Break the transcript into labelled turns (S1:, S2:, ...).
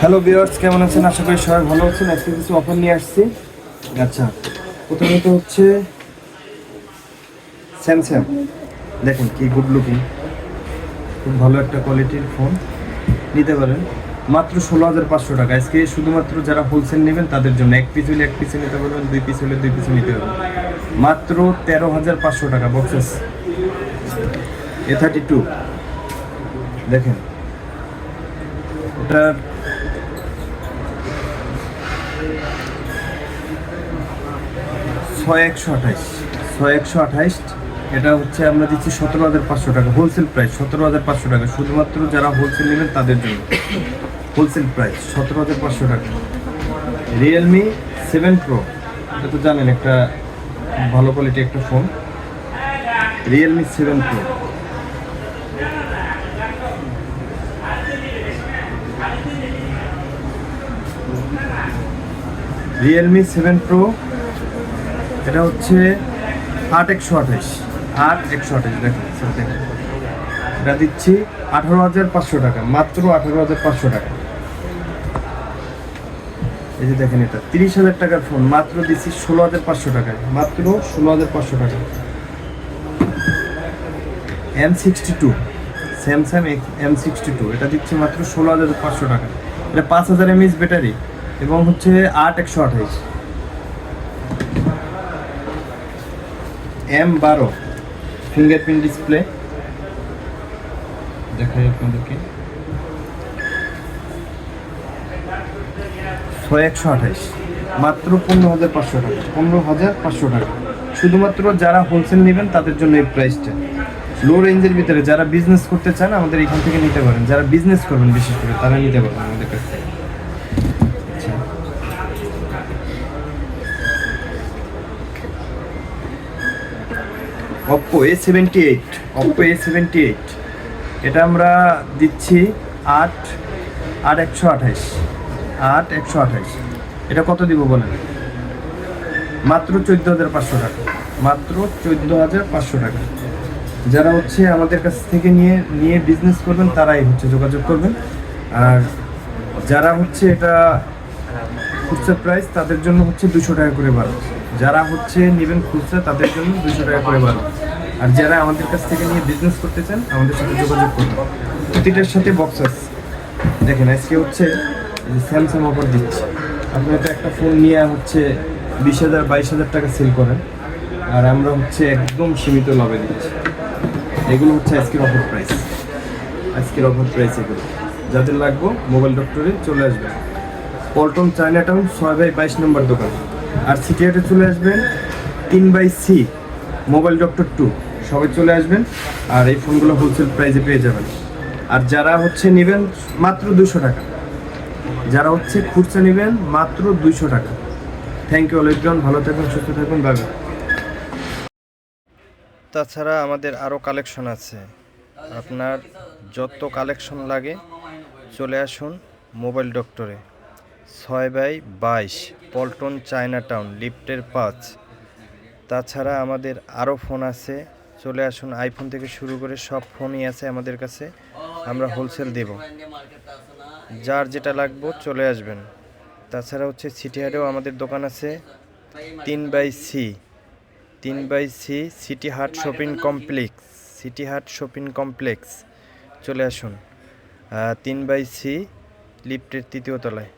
S1: Hello viewers কেমন আছেন? আশা করি সবাই ভালো আছেন। আজকে কিছু অফার নিয়ে আসছি। আচ্ছা প্রথমত হচ্ছে স্যামসাং দেখেন কি গুড লুকিং খুব ভালো একটা কোয়ালিটির ফোন নিতে পারেন। মাত্র ষোলো হাজার পাঁচশো টাকা। আজকে শুধুমাত্র যারা হোলসেল নেবেন, তাদের জন্য এক পিস হলে এক পিসে নিতে পারবেন, দুই পিস হলে দুই পিসে নিতে পারবেন। মাত্র তেরো হাজার পাঁচশো টাকা। বক্সেস এ থার্টি টু দেখেন। ওটার ছয় একশো আঠাইশ ছয় একশো আঠাইশ এটা হচ্ছে আমরা দিচ্ছি সতেরো হাজার পাঁচশো টাকা হোলসেল প্রাইস সতেরো হাজার পাঁচশো টাকা। শুধুমাত্র যারা হোলসেল নেবেন তাদের জন্য। হোলসেল প্রাইস সতেরো হাজার পাঁচশো টাকা। রিয়েলমি সেভেন প্রো এটা তো জানেন একটা ভালো কোয়ালিটি একটা phone Realme seven pro Realme seven pro এটা হচ্ছে আট একশো আঠাইশ আট একশো আঠাইশ দেখেন দেখেন। এটা দিচ্ছি আঠারো হাজার পাঁচশো টাকা, মাত্র আঠারো হাজার পাঁচশো টাকা। এই যে দেখেন এটা, তিরিশ হাজার টাকার ফোন মাত্র দিচ্ছি ষোলো হাজার পাঁচশো টাকায়, মাত্র ষোলো হাজার পাঁচশো টাকা M sixty two Samsung M sixty two এটা দিচ্ছে মাত্র ষোলো হাজার পাঁচশো টাকা। এটা পাঁচ হাজার এমএইচ ব্যাটারি এবং হচ্ছে আট একশো আঠাইশ। এম বারো ফিঙ্গারপ্রিন্ট ডিসপ্লে দেখাই আপনাদেরকে। ছয় একশো আঠাইশ, মাত্র পনেরো হাজার পাঁচশো টাকা, পনেরো হাজার পাঁচশো টাকা। শুধুমাত্র যারা হোলসেল নেবেন, তাদের জন্য এই প্রাইসটা লো রেঞ্জের ভিতরে যারা বিজনেস করতে চান, আমাদের এখান থেকে নিতে পারেন। যারা বিজনেস করবেন বিশেষ করে, তারা নিতে পারবেন আমাদের কাছ থেকে। Oppo A seventy eight Oppo A seventy eight এটা আমরা দিচ্ছি আট আট একশো আঠাইশ আট একশো আঠাইশ এটা কত দিব বলেন? মাত্র চোদ্দ হাজার পাঁচশো টাকা। মাত্র চোদ্দ হাজার পাঁচশো টাকা। যারা হচ্ছে আমাদের কাছ থেকে নিয়ে নিয়ে বিজনেস করবেন, তারাই হচ্ছে যোগাযোগ করবেন। আর যারা হচ্ছে এটা খুচরা প্রাইস তাদের জন্য হচ্ছে দুশো টাকা করে বারো যারা হচ্ছে নেবেন খুচরা, তাদের জন্য দুশো টাকা করে বারো আর যারা আমাদের কাছ থেকে নিয়ে বিজনেস করতে চান, আমাদের সাথে যোগাযোগ করবেন প্রতিটার সাথে বক্স আছে। দেখেন, আজকে হচ্ছে স্যামসাং অফার দিচ্ছে। আপনি তো একটা ফোন নিয়ে হচ্ছে বিশ হাজার, বাইশ হাজার টাকা সেল করেন। আর আমরা হচ্ছে একদম সীমিত লাভে দিচ্ছি। এগুলো হচ্ছে আজকের অফার প্রাইস। আজকের অফার প্রাইস এগুলো। যাদের লাগবো, মোবাইল ডক্টরে চলে আসবেন। পল্টন চায়না টাউন ছয় বাই বাইশ নম্বর দোকান। আর সিটিহাটে চলে আসবেন, তিন by C, mobile doctor two. সবাই চলে আসবেন, আর এই ফোনগুলো হোলসেল প্রাইসে পেয়ে যাবেন। আর যারা হচ্ছে নেবেন মাত্র দুশো টাকা। যারা হচ্ছে খুচরা নেবেন মাত্র দুইশো টাকা। থ্যাংক ইউ অলেকজন ভালো থাকবেন, সুস্থ থাকবেন। বাই তাছাড়া আমাদের আরও কালেকশন আছে। আপনার যত কালেকশন লাগে, চলে আসুন মোবাইল ডক্টরে। ছয় বাই বাইশ, পল্টন চায়না টাউন লিফটের পাঁচ। তাছাড়া আমাদের আরও ফোন আছে, চলে আসুন আইফোন থেকে শুরু করে সব ফোনই আছে আমাদের কাছে, আমরা হোলসেল দেব। যার যেটা লাগবে চলে আসবেন। তাছাড়া হচ্ছে সিটি হাটেও আমাদের দোকান আছে, তিন বাই সি। তিন by C City Haat shopping complex City Haat shopping complex চলে আসুন। তিন বাই সি লিফটের তৃতীয় তলায়।